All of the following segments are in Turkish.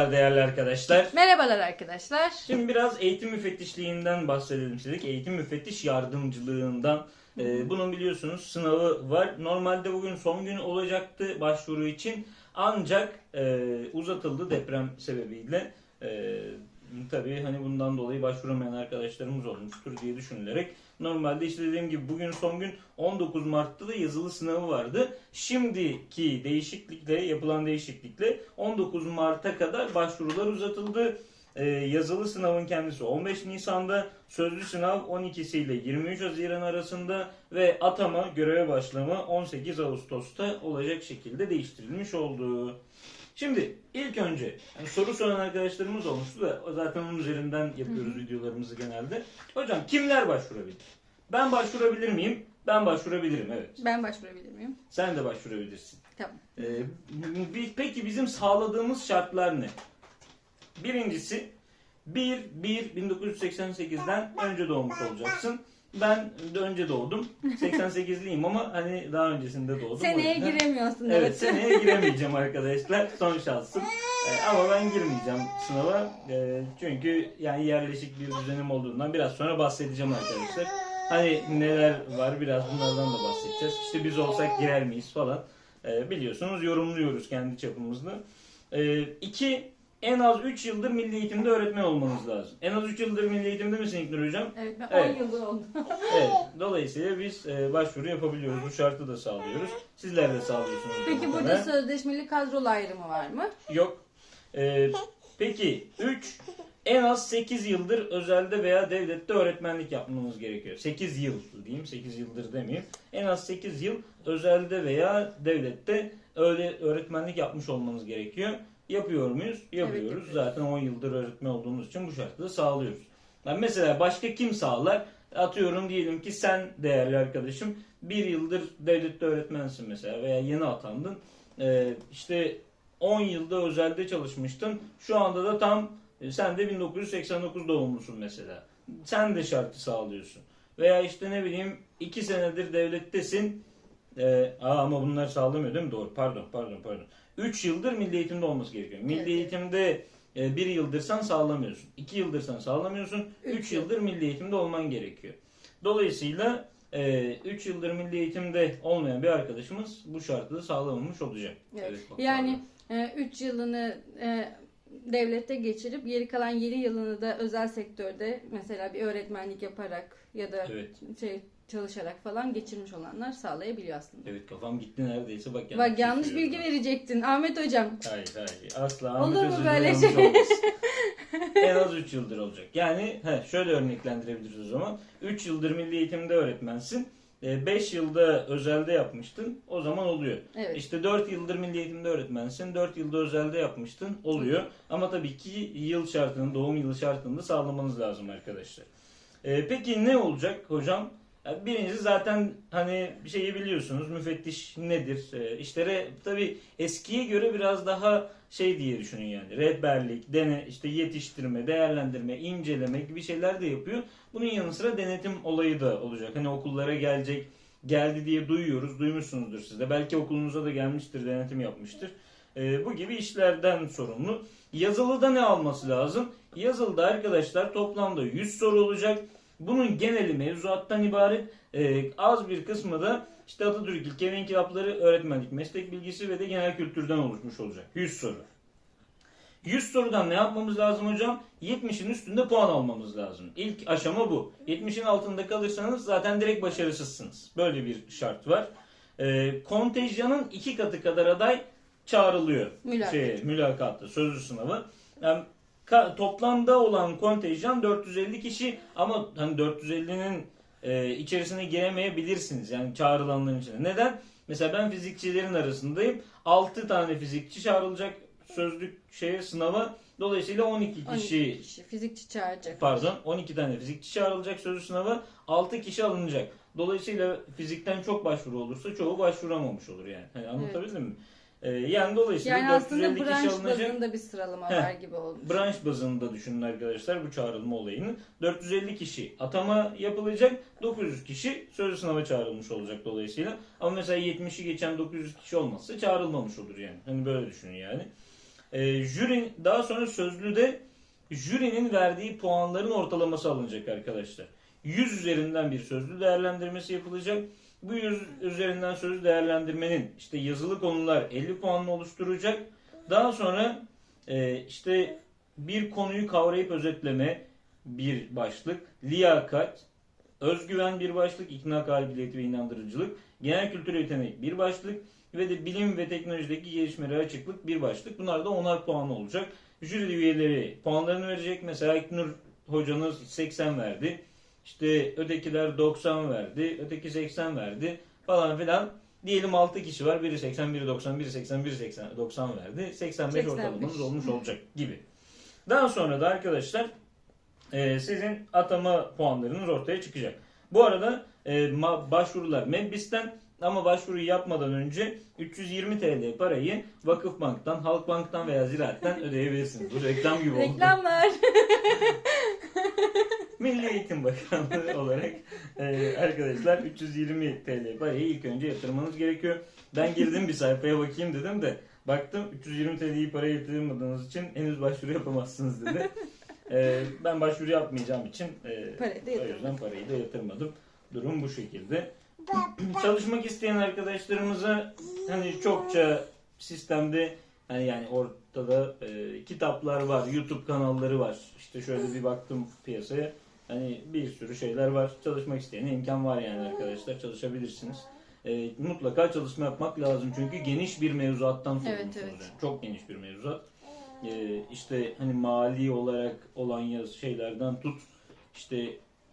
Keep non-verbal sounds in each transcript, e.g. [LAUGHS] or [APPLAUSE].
Merhabalar değerli arkadaşlar. Merhabalar arkadaşlar. Şimdi biraz eğitim müfettişliğinden bahsedelim istedik. Eğitim müfettiş yardımcılığından. Ee, bunun biliyorsunuz sınavı var. Normalde bugün son gün olacaktı başvuru için. Ancak e, uzatıldı deprem sebebiyle. E, tabii hani bundan dolayı başvuramayan arkadaşlarımız olmuştur diye düşünülerek. Normalde işte dediğim gibi bugün son gün 19 Mart'ta da yazılı sınavı vardı. Şimdiki değişiklikle yapılan değişiklikle 19 Mart'a kadar başvurular uzatıldı. Ee, yazılı sınavın kendisi 15 Nisan'da, sözlü sınav 12'si ile 23 Haziran arasında ve atama göreve başlama 18 Ağustos'ta olacak şekilde değiştirilmiş oldu. Şimdi ilk önce yani soru soran arkadaşlarımız olmuştu da zaten onun üzerinden yapıyoruz videolarımızı genelde. Hocam kimler başvurabilir? Ben başvurabilir miyim? Ben başvurabilirim evet. Ben başvurabilir miyim? Sen de başvurabilirsin. Tamam. Ee, peki bizim sağladığımız şartlar ne? Birincisi 1 1 1988'den önce doğmuş olacaksın. Ben de önce doğdum. 88'liyim ama hani daha öncesinde doğdum. Seneye giremiyorsun. Evet seneye giremeyeceğim arkadaşlar. Son şansım. Ee, ama ben girmeyeceğim sınava. Ee, çünkü yani yerleşik bir düzenim olduğundan biraz sonra bahsedeceğim arkadaşlar. Hani neler var biraz bunlardan da bahsedeceğiz. İşte biz olsak girer miyiz falan. Ee, biliyorsunuz yorumluyoruz kendi çapımızda. Ee, iki, en az 3 yıldır milli eğitimde öğretmen olmanız lazım. En az 3 yıldır milli eğitimde misin İlknur Hocam? Evet ben Evet. 10 yıldır oldu. Evet. Dolayısıyla biz e, başvuru yapabiliyoruz. Bu şartı da sağlıyoruz. Sizler de sağlıyorsunuz. Peki burada muhtemelen. sözleşmeli kadrolu ayrımı var mı? Yok. Ee, peki 3 en az 8 yıldır özelde veya devlette öğretmenlik yapmanız gerekiyor. 8 yıl diyeyim, 8 yıldır demeyeyim. En az 8 yıl özelde veya devlette öyle öğretmenlik yapmış olmanız gerekiyor. Yapıyor muyuz? Yapıyoruz. yapıyoruz. Zaten 10 yıldır öğretmen olduğumuz için bu şartı da sağlıyoruz. Yani mesela başka kim sağlar? Atıyorum diyelim ki sen değerli arkadaşım bir yıldır devlette öğretmensin mesela veya yeni atandın. Ee, işte 10 yılda özelde çalışmıştın. Şu anda da tam e, sen de 1989 doğumlusun mesela. Sen de şartı sağlıyorsun. Veya işte ne bileyim 2 senedir devlettesin. Aa, ama bunlar sağlamıyor değil mi? Doğru. Pardon, pardon, pardon. 3 yıldır milli eğitimde olması gerekiyor. Milli Evet. eğitimde 1 yıldırsan sağlamıyorsun. 2 yıldırsan sağlamıyorsun. Üç 3 yıl. yıldır milli eğitimde olman gerekiyor. Dolayısıyla 3 yıldır milli eğitimde olmayan bir arkadaşımız bu şartı da sağlamamış olacak. Evet. bak, Yani 3 yılını e, devlette geçirip geri kalan 7 yılını da özel sektörde mesela bir öğretmenlik yaparak ya da Evet. şey çalışarak falan geçirmiş olanlar sağlayabiliyor aslında. Evet kafam gitti neredeyse bak Bak yanlış bilgi verecektin Ahmet hocam. Hayır hayır asla Olur Ahmet mu Özür'de böyle yanlış şey? [LAUGHS] en az 3 yıldır olacak. Yani he, şöyle örneklendirebiliriz o zaman. 3 yıldır milli eğitimde öğretmensin. 5 yılda özelde yapmıştın. O zaman oluyor. Evet. İşte 4 yıldır milli eğitimde öğretmensin. 4 yılda özelde yapmıştın. Oluyor. Ama tabii ki yıl şartını, doğum yılı şartını da sağlamanız lazım arkadaşlar. Ee, peki ne olacak hocam? Birincisi zaten hani bir şeyi biliyorsunuz. Müfettiş nedir? Ee, işte re, tabii eskiye göre biraz daha şey diye düşünün yani. Rehberlik, dene, işte yetiştirme, değerlendirme, inceleme gibi şeyler de yapıyor. Bunun yanı sıra denetim olayı da olacak. Hani okullara gelecek, geldi diye duyuyoruz. Duymuşsunuzdur siz de. Belki okulunuza da gelmiştir, denetim yapmıştır. Ee, bu gibi işlerden sorumlu. Yazılıda ne alması lazım? Yazılıda arkadaşlar toplamda 100 soru olacak. Bunun geneli mevzuattan ibaret. Ee, az bir kısmı da işte Atatürk ilke ve inkılapları öğretmenlik, meslek bilgisi ve de genel kültürden oluşmuş olacak. 100 soru. 100 sorudan ne yapmamız lazım hocam? 70'in üstünde puan almamız lazım. İlk aşama bu. 70'in altında kalırsanız zaten direkt başarısızsınız. Böyle bir şart var. Ee, kontenjanın iki katı kadar aday çağrılıyor. Mülakat. Şeye, mülakatta, sözlü sınavı. Yani toplamda olan kontenjan 450 kişi ama hani 450'nin e, içerisine giremeyebilirsiniz. Yani çağrılanların içine. Neden? Mesela ben fizikçilerin arasındayım. 6 tane fizikçi çağrılacak sözlük şeye sınava. Dolayısıyla 12 12 kişi kişi fizikçi çağıracak. pardon 12 tane fizikçi çağrılacak sözlü sınava 6 kişi alınacak. Dolayısıyla fizikten çok başvuru olursa çoğu başvuramamış olur yani. Hani anlatabildim mi? Ee, yani dolayısıyla Yani aslında 450 kişi branş alınacak. bazında bir sıralama var gibi olmuş. Branş bazında düşünün arkadaşlar bu çağrılma olayını. 450 kişi atama yapılacak. 900 kişi sözlü sınava çağrılmış olacak dolayısıyla. Ama mesela 70'i geçen 900 kişi olmazsa çağrılmamış olur yani. Hani böyle düşünün yani. E, jüri daha sonra sözlüde jürinin verdiği puanların ortalaması alınacak arkadaşlar. 100 üzerinden bir sözlü değerlendirmesi yapılacak. Bu 100 üzerinden sözlü değerlendirmenin işte yazılı konular 50 puanını oluşturacak. Daha sonra e, işte bir konuyu kavrayıp özetleme bir başlık, liyakat, özgüven bir başlık, ikna kabiliyeti ve inandırıcılık, genel kültür yetenek bir başlık ve de bilim ve teknolojideki gelişmelere açıklık bir başlık. Bunlar da 10'ar puan olacak. Jüri üyeleri puanlarını verecek. Mesela İknur hocanız 80 verdi. İşte ötekiler 90 verdi. Öteki 80 verdi falan filan. Diyelim 6 kişi var. Biri 80, biri 90, biri 80, biri 80, 90 verdi. 85, 85. ortalamanız olmuş olacak gibi. Daha sonra da arkadaşlar e, sizin atama puanlarınız ortaya çıkacak. Bu arada e, başvurular Medbis'ten ama başvuruyu yapmadan önce 320 TL parayı Vakıfbank'tan, Halkbank'tan veya Ziraat'ten [LAUGHS] ödeyebilirsiniz. Bu reklam gibi oldu. Reklamlar. [LAUGHS] Milli Eğitim Bakanlığı olarak e, arkadaşlar 320 TL parayı ilk önce yatırmanız gerekiyor. Ben girdim bir sayfaya bakayım dedim de baktım 320 TL'yi paraya yatırmadığınız için henüz başvuru yapamazsınız dedi. E, ben başvuru yapmayacağım için e, Parayı da o yatırmadım. yüzden parayı da yatırmadım. Durum bu şekilde. Çalışmak isteyen arkadaşlarımıza hani çokça sistemde hani yani ortada e, kitaplar var, YouTube kanalları var. İşte şöyle bir baktım piyasaya. Hani bir sürü şeyler var. Çalışmak isteyene imkan var yani arkadaşlar. Çalışabilirsiniz. E, mutlaka çalışma yapmak lazım çünkü geniş bir mevzuattan sorumlusunuz. Evet, evet. yani. Çok geniş bir mevzuat. E, işte hani mali olarak olan yaz şeylerden tut işte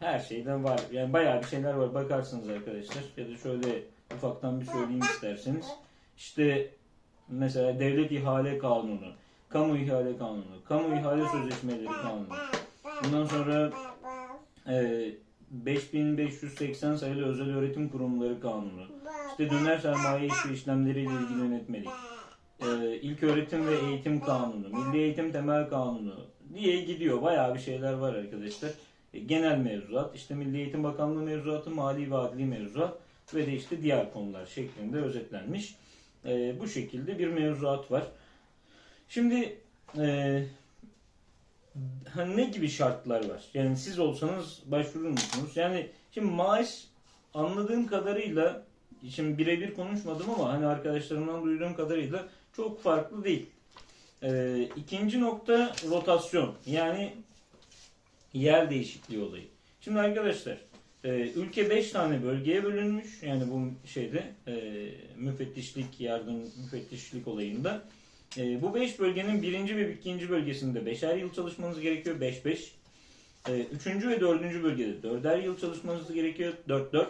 her şeyden var. Yani bayağı bir şeyler var. Bakarsınız arkadaşlar. Ya da şöyle ufaktan bir söyleyeyim isterseniz. İşte mesela devlet ihale kanunu, kamu ihale kanunu, kamu ihale sözleşmeleri kanunu. Bundan sonra e, 5580 sayılı özel öğretim kurumları kanunu. İşte döner sermaye işi işlemleriyle ilgili yönetmelik. E, ilk öğretim ve eğitim kanunu, milli eğitim temel kanunu diye gidiyor. Bayağı bir şeyler var arkadaşlar. E, genel mevzuat, işte Milli Eğitim Bakanlığı mevzuatı, mali ve adli mevzuat ve de işte diğer konular şeklinde özetlenmiş. E, bu şekilde bir mevzuat var. Şimdi e, ne gibi şartlar var? Yani siz olsanız başvurur musunuz? Yani şimdi maaş anladığım kadarıyla şimdi birebir konuşmadım ama hani arkadaşlarımdan duyduğum kadarıyla çok farklı değil. E, ikinci nokta rotasyon. Yani yer değişikliği olayı. Şimdi arkadaşlar e, ülke 5 tane bölgeye bölünmüş. Yani bu şeyde e, müfettişlik yardım müfettişlik olayında. E, bu 5 bölgenin birinci ve ikinci bölgesinde 5'er yıl çalışmanız gerekiyor. 5-5. E, üçüncü ve dördüncü bölgede 4'er yıl çalışmanız gerekiyor. 4-4.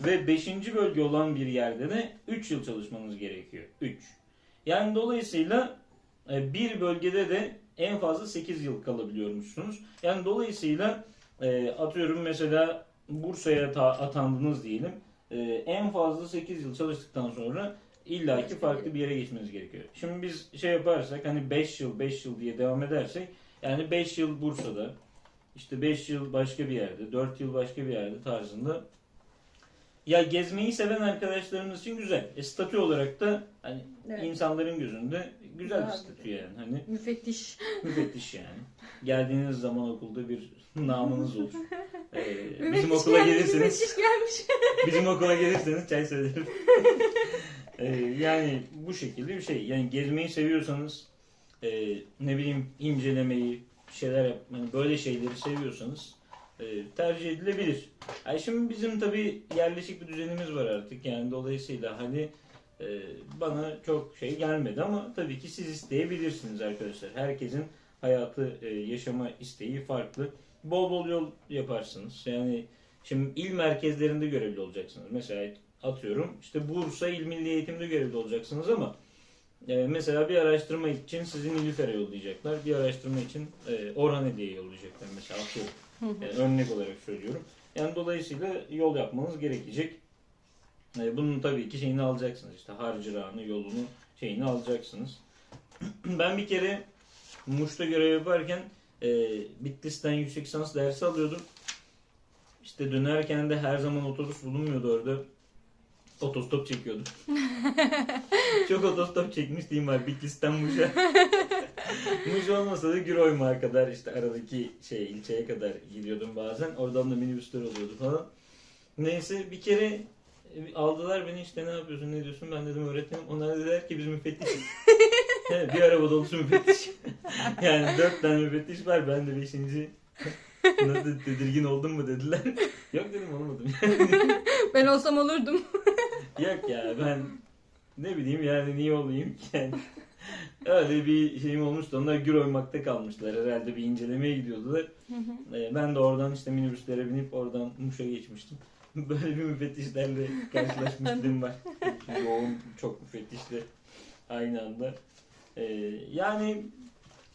Ve 5. bölge olan bir yerde de 3 yıl çalışmanız gerekiyor. 3. Yani dolayısıyla e, bir bölgede de en fazla 8 yıl kalabiliyormuşsunuz. Yani dolayısıyla e, atıyorum mesela Bursa'ya ta- atandınız diyelim. E, en fazla 8 yıl çalıştıktan sonra illaki farklı bir yere geçmeniz gerekiyor. Şimdi biz şey yaparsak hani 5 yıl 5 yıl diye devam edersek yani 5 yıl Bursa'da işte 5 yıl başka bir yerde 4 yıl başka bir yerde tarzında ya gezmeyi seven arkadaşlarımız için güzel. E, statü olarak da hani Evet. insanların gözünde güzel bir statü yani. Hani Müfettiş. [LAUGHS] müfettiş yani. Geldiğiniz zaman okulda bir namınız olur. [LAUGHS] Ee, bizim okula gelmiş, gelirseniz Müfettiş gelmiş. [LAUGHS] bizim okula gelirseniz çay söylerim. Ee, yani bu şekilde bir şey. Yani gezmeyi seviyorsanız e, ne bileyim incelemeyi şeyler yapmayı böyle şeyleri seviyorsanız tercih edilebilir. Yani şimdi bizim tabii yerleşik bir düzenimiz var artık. Yani dolayısıyla hani e, bana çok şey gelmedi ama tabii ki siz isteyebilirsiniz arkadaşlar. Herkesin hayatı e, yaşama isteği farklı. Bol bol yol yaparsınız. Yani şimdi il merkezlerinde görevli olacaksınız. Mesela atıyorum işte Bursa İl Milli Eğitim'de görevli olacaksınız ama e, mesela bir araştırma için sizi Nilüfer'e yollayacaklar. Bir araştırma için e, Orhaneli'ye yollayacaklar mesela atıyorum. Yani örnek olarak söylüyorum. Yani dolayısıyla yol yapmanız gerekecek. E, bunun tabii ki şeyini alacaksınız. İşte harcırağını, yolunu, şeyini alacaksınız. [CLEARS THROAT] ben bir kere Muş'ta görev yaparken e, Bitlis'ten yüksek lisans dersi alıyordum. İşte dönerken de her zaman otobüs bulunmuyordu orada. Otostop çekiyordum. [LAUGHS] Çok otostop çekmişliğim var Bitlis'ten Muş'a. [LAUGHS] Muş olmasa da Güroymağa kadar işte aradaki şey ilçeye kadar gidiyordum bazen. Oradan da minibüsler oluyordu falan. Neyse bir kere e, aldılar beni işte ne yapıyorsun ne diyorsun ben dedim öğretmenim. Onlar dediler ki biz müfettişiz. [LAUGHS] Bir araba dolusu müfettiş. [LAUGHS] yani dört tane müfettiş var ben de beşinci. [LAUGHS] Nasıl tedirgin oldun mu dediler. Yok dedim olmadım. Ben olsam olurdum. Yok ya ben ne bileyim yani niye olayım ki yani. Öyle bir şeyim olmuştu. Onlar gür oymakta kalmışlar. Herhalde bir incelemeye gidiyordular. Ee, ben de oradan işte minibüslere binip oradan Muş'a geçmiştim. [LAUGHS] Böyle bir müfettişlerle karşılaşmışlığım var. [LAUGHS] Yoğun çok müfettişle aynı anda. Ee, yani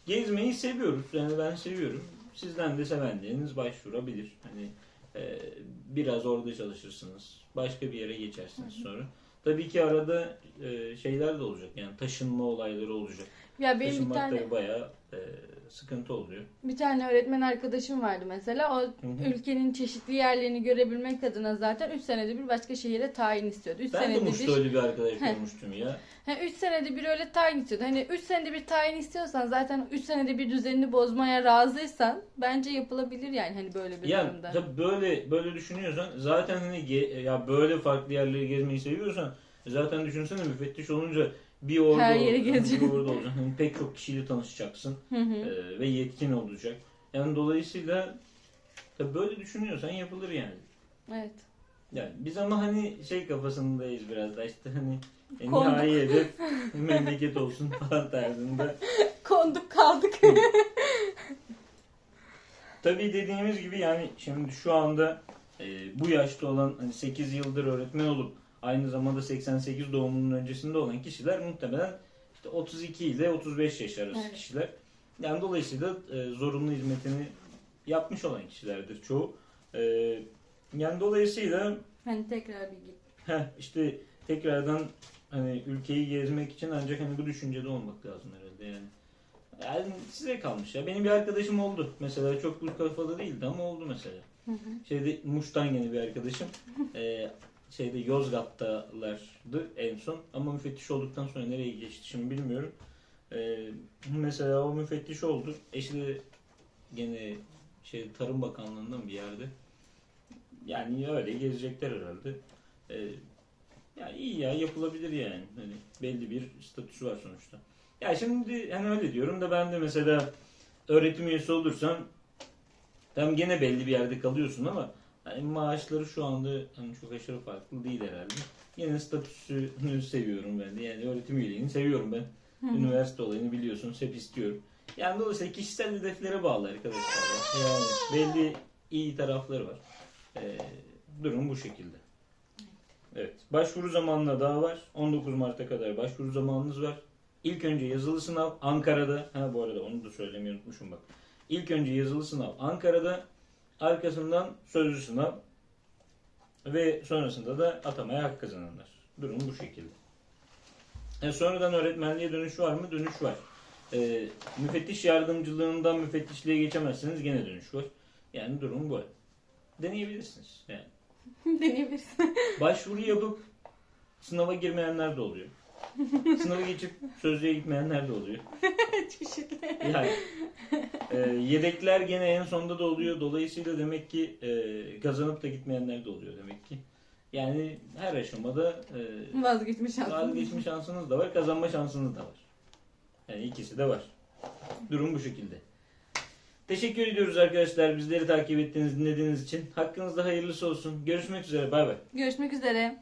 gezmeyi seviyoruz. Yani ben seviyorum. Sizden de sevenleriniz başvurabilir. Hani e, biraz orada çalışırsınız. Başka bir yere geçersiniz sonra. Tabii ki arada e, şeyler de olacak. Yani taşınma olayları olacak. Ya benim bir Taşınmak tane tabii bayağı e, sıkıntı oluyor. bir tane öğretmen arkadaşım vardı mesela. O hı. ülkenin çeşitli yerlerini görebilmek adına zaten 3 senede bir başka şehire tayin istiyordu. 3 Ben de Muş'ta bir öyle bir arkadaş görmüştüm ya. 3 senede bir öyle tayin istiyordu. Hani 3 senede bir tayin istiyorsan zaten 3 senede bir düzenini bozmaya razıysan bence yapılabilir yani hani böyle bir Yani durumda. tabii böyle böyle düşünüyorsan zaten hani ge- ya böyle farklı yerleri gezmeyi seviyorsan zaten düşünsene müfettiş olunca bir orada Her yeri ol- gezeceksin. bir orada olacaksın. Hani pek çok kişiyle tanışacaksın Hı hı. e, ve yetkin olacak. Yani dolayısıyla tabii böyle düşünüyorsan yapılır yani. Evet. Yani biz ama hani şey kafasındayız biraz da işte hani e, nihai hedef [LAUGHS] memleket olsun falan tarzında. Konduk kaldık. Tabii dediğimiz gibi yani şimdi şu anda e, bu yaşta olan hani 8 yıldır öğretmen olup aynı zamanda 88 doğumunun öncesinde olan kişiler muhtemelen işte 32 ile 35 yaş arası Evet. kişiler. Yani dolayısıyla e, zorunlu hizmetini yapmış olan kişilerdir çoğu. E, yani dolayısıyla hani tekrar bir git. Heh, işte tekrardan hani ülkeyi gezmek için ancak hani bu düşüncede olmak lazım herhalde yani. Yani size kalmış ya. Benim bir arkadaşım oldu. Mesela çok bu kafalı değildi ama oldu mesela. Hı hı. Şeyde Muş'tan yine bir arkadaşım. Ee, [LAUGHS] şeyde Yozgat'talardı en son. Ama müfettiş olduktan sonra nereye geçti şimdi bilmiyorum. Ee, mesela o müfettiş oldu. Eşi de gene şey Tarım Bakanlığı'ndan bir yerde. Yani öyle gezecekler herhalde. Ee, ya iyi ya yapılabilir yani. Hani belli bir statüsü var sonuçta. Ya şimdi hani öyle diyorum da ben de mesela öğretim üyesi olursam tam gene belli bir yerde kalıyorsun ama hani maaşları şu anda hani çok aşırı farklı değil herhalde. Yine statüsünü seviyorum ben de. Yani öğretim üyeliğini seviyorum ben. Üniversite olayını biliyorsunuz hep istiyorum. Yani dolayısıyla kişisel hedeflere bağlı arkadaşlar. ya. Yani belli iyi tarafları var. Ee, durum bu şekilde. Evet. Başvuru zamanına daha var. 19 Mart'a kadar başvuru zamanınız var. İlk önce yazılı sınav Ankara'da. Ha bu arada onu da söylemeyi unutmuşum bak. İlk önce yazılı sınav Ankara'da. Arkasından sözlü sınav. Ve sonrasında da atamaya hak kazananlar. Durum bu şekilde. E, sonradan öğretmenliğe dönüş var mı? Dönüş var. E, müfettiş yardımcılığından müfettişliğe geçemezseniz gene dönüş var. Yani durum bu. Deneyebilirsiniz. Yani. [LAUGHS] Deneyebilirsin. Başvuru yapıp sınava girmeyenler de oluyor. [LAUGHS] Sınavı geçip sözlüğe gitmeyenler de oluyor. Çeşitli. Yani e, yedekler gene en sonda da oluyor. Dolayısıyla demek ki e, kazanıp da gitmeyenler de oluyor demek ki. Yani her aşamada e, Vazgeçmiş şansın. vazgeçme şansınız da var, kazanma şansınız da var. Yani ikisi de var. Durum bu şekilde. Teşekkür ediyoruz arkadaşlar bizleri takip ettiğiniz, dinlediğiniz için. Hakkınızda hayırlısı olsun. Görüşmek üzere. Bay bay. Görüşmek üzere.